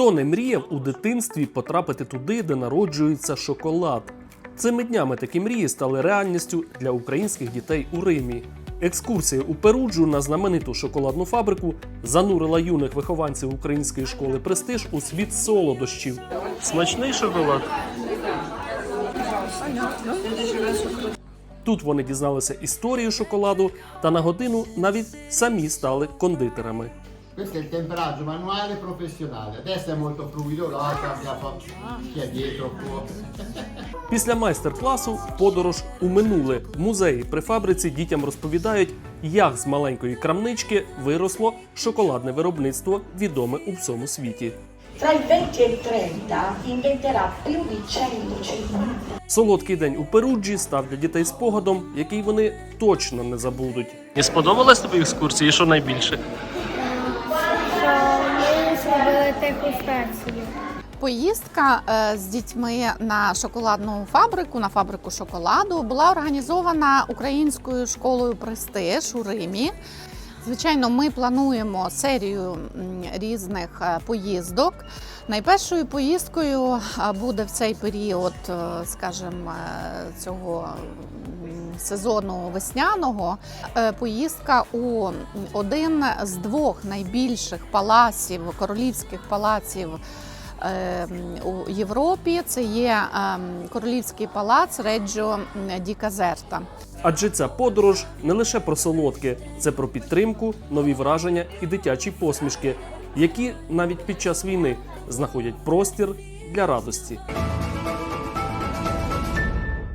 Хто не мріяв у дитинстві потрапити туди, де народжується шоколад? Цими днями такі мрії стали реальністю для українських дітей у Римі. Екскурсія у Перуджу на знамениту шоколадну фабрику занурила юних вихованців української школи Престиж у світ солодощів. Смачний шоколад. Тут вони дізналися історію шоколаду та на годину навіть самі стали кондитерами. Questo è il temperaggio manuale professionale. Adesso è molto fluido, l'altro abbiamo chi è dietro può. Після майстер-класу подорож у минуле в музеї при фабриці дітям розповідають, як з маленької крамнички виросло шоколадне виробництво, відоме у всьому світі. Tra il 20 e il 30 inventerà più di 100 cellule. Солодкий день у Перуджі став для дітей спогадом, який вони точно не забудуть. І сподобалась тобі екскурсія? Що найбільше? Дегустацію. Поїздка е, з дітьми на шоколадну фабрику, на фабрику шоколаду, була організована українською школою Престиж у Римі. Звичайно, ми плануємо серію різних е, поїздок. Найпершою поїздкою е, буде в цей період, е, скажімо, цього сезону весняного поїздка у один з двох найбільших палаців, королівських палаців у Європі. Це є е, королівський палац Реджо Ді Казерта. Адже ця подорож не лише про солодке, це про підтримку, нові враження і дитячі посмішки, які навіть під час війни знаходять простір для радості.